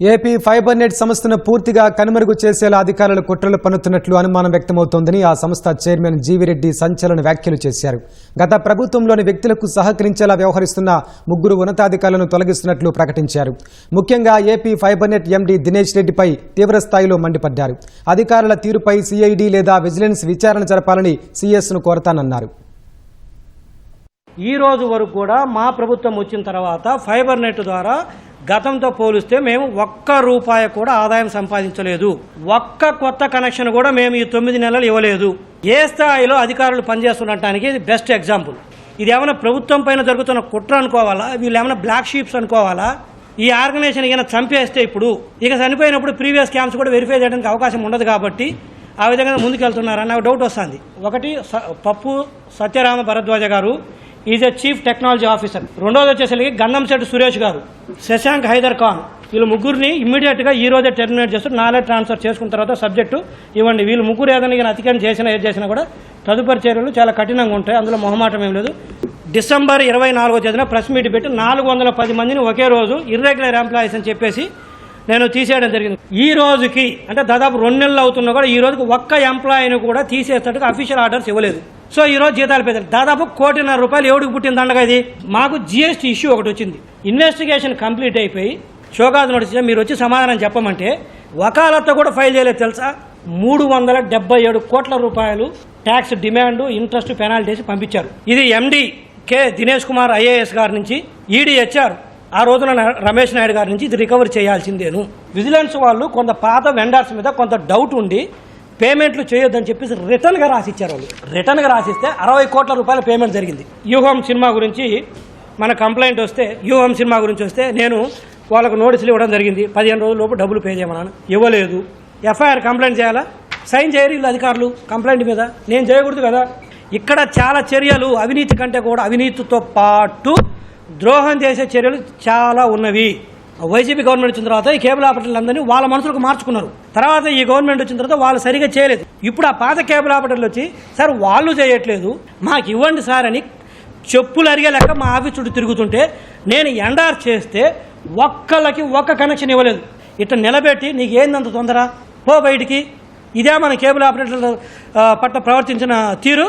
AP fiber net సంస్థను పూర్తిగా కనుమరుగు చేసేలా అధికారులు కుట్రలు పన్నుతున్నట్లు అనుమానం వ్యక్తమవుతోందని ఆ సంస్థ చైర్మన్ జీవిరెడ్డి సంచలన వ్యాఖ్యలు చేశారు. గత ప్రభుత్వంలోని వ్యక్తులకు సహకరించేలా వ్యవహరిస్తున్న ముగ్గురు ఉన్నతాధికారులను తొలగిస్తున్నట్లు ప్రకటించారు. ముఖ్యంగా AP fiber net MD Dinesh రెడ్డిపై తీవ్రస్థాయిలో మండిపడ్డారు. అధికారుల తీరుపై సిఐడి లేదా విజిలెన్స్ విచారణ జరపాలని సీఎస్ను కోరతానన్నారు. ఈ రోజు వరకు కూడా మా ప్రభుత్వం వచ్చిన తర్వాత ఫైబర్ నెట్ ద్వారా గతంతో పోలిస్తే మేము ఒక్క రూపాయి కూడా ఆదాయం సంపాదించలేదు. ఒక్క కొత్త కనెక్షన్ కూడా మేము ఈ తొమ్మిది నెలలు ఇవ్వలేదు. ఏ స్థాయిలో అధికారులు పనిచేస్తుండటానికి ఇది బెస్ట్ ఎగ్జాంపుల్. ఇది ఏమైనా ప్రభుత్వం పైన జరుగుతున్న కుట్ర అనుకోవాలా? వీళ్ళు ఏమైనా బ్లాక్ షీప్స్ అనుకోవాలా? ఈ ఆర్గనైజేషన్ ఈయన చంపేస్తే ఇప్పుడు? ఇక చనిపోయినప్పుడు ప్రీవియస్ క్యాంప్స్ కూడా వెరిఫై చేయడానికి అవకాశం ఉండదు కాబట్టి ఆ విధంగా ముందుకెళ్తున్నారని నాకు డౌట్ వస్తుంది. ఒకటి స- పప్పు సత్యరామ భరద్వాజ గారు is a chief technology officer. రెండోది వచ్చేసరికి గంధంశెట్టి సురేష్ గారు. శశాంక్ హైదర్ ఖాన్. వీళ్ళు ముగ్గురిని ఇమ్మీడియట్గా ఈ రోజే టెర్మినేట్ చేస్తూ నాలే ట్రాన్స్ఫర్ చేసుకున్న తర్వాత సబ్జెక్టు ఇవ్వండి. వీళ్ళు ముగ్గురు ఏదైనా అతికరణ చేసినా ఏది చేసినా కూడా తదుపరి చర్యలు చాలా కఠినంగా ఉంటాయి. అందులో మొహమాటం ఏం లేదు. డిసెంబర్ ఇరవై నాలుగో తేదీన ప్రెస్ మీట్ పెట్టి నాలుగు వందల పది మందిని ఒకే రోజు ఇర్రెగ్యులర్ ఎంప్లాయీస్ అని చెప్పేసి నేను తీసేయడం జరిగింది. ఈ రోజుకి అంటే దాదాపు రెండు నెలలు అవుతున్నా కూడా ఈ రోజుకి ఒక్క ఎంప్లాయీని కూడా తీసేటట్టుగా అఫీషియల్ ఆర్డర్స్ ఇవ్వలేదు. సో ఈ రోజు జీతాలు పెద్దలు దాదాపు కోటిన్నర రూపాయలు ఎవడికి పుట్టిన దండగా ఇది? మాకు జిఎస్టీ ఇష్యూ ఒకటి వచ్చింది. ఇన్వెస్టిగేషన్ కంప్లీట్ అయిపోయి షోకాజ్ నోటీస్ మీరు వచ్చి సమాధానం చెప్పమంటే వకాలత్తో కూడా ఫైల్ చేయలేదు తెలుసా? మూడు వందల డెబ్బై ఏడు కోట్ల రూపాయలు ట్యాక్స్ డిమాండ్ ఇంట్రెస్ట్ పెనాల్టీస్ పంపించారు. ఇది MD K. Dinesh Kumar IAS గారి నుంచి ఈడీ హెచ్ఆర్ ఆ రోజున రమేష్ నాయుడు గారి నుంచి ఇది రికవర్ చేయాల్సిందేను. విజిలెన్స్ వాళ్ళు కొంత పాత వెండర్స్ మీద కొంత డౌట్ ఉండి పేమెంట్లు చేయొద్దని చెప్పేసి రిటర్న్గా రాసిచ్చారు వాళ్ళు. రిటర్న్గా రాసిస్తే అరవై కోట్ల రూపాయల పేమెంట్ జరిగింది. యూహోమ్ సినిమా గురించి మన కంప్లైంట్ వస్తే యూహోమ్ సినిమా గురించి వస్తే నేను వాళ్ళకు నోటీసులు ఇవ్వడం జరిగింది. పదిహేను రోజుల లోపు డబ్బులు పే చేయమన్నాను. ఇవ్వలేదు. ఎఫ్ఐఆర్ కంప్లైంట్ చేయాలా? సైన్ చేయరు వీళ్ళు అధికారులు కంప్లైంట్ మీద. నేను చేయకూడదు కదా. ఇక్కడ చాలా చర్యలు అవినీతి కంటే కూడా అవినీతితో పాటు ద్రోహం చేసే చర్యలు చాలా ఉన్నవి. వైసీపీ గవర్నమెంట్ వచ్చిన తర్వాత ఈ కేబుల్ ఆపరేటర్లు అందరినీ వాళ్ళ మనసులకు మార్చుకున్నారు. తర్వాత ఈ గవర్నమెంట్ వచ్చిన తర్వాత వాళ్ళు సరిగా చేయలేదు. ఇప్పుడు ఆ పాత కేబుల్ ఆపరేటర్లు వచ్చి సార్ వాళ్ళు చేయట్లేదు. మాకు ఇవ్వండి సార్ అని చెప్పులు అరిగే లెక్క మా ఆఫీస్ చుట్టూ తిరుగుతుంటే నేను ఎండార్ చేస్తే ఒక్కళ్ళకి ఒక్క కనెక్షన్ ఇవ్వలేదు. ఇట్లా నిలబెట్టి నీకు ఏందంత తొందర? పో బయటికి. ఇదే మన కేబుల్ ఆపరేటర్ల పట్ల ప్రవర్తించిన తీరు.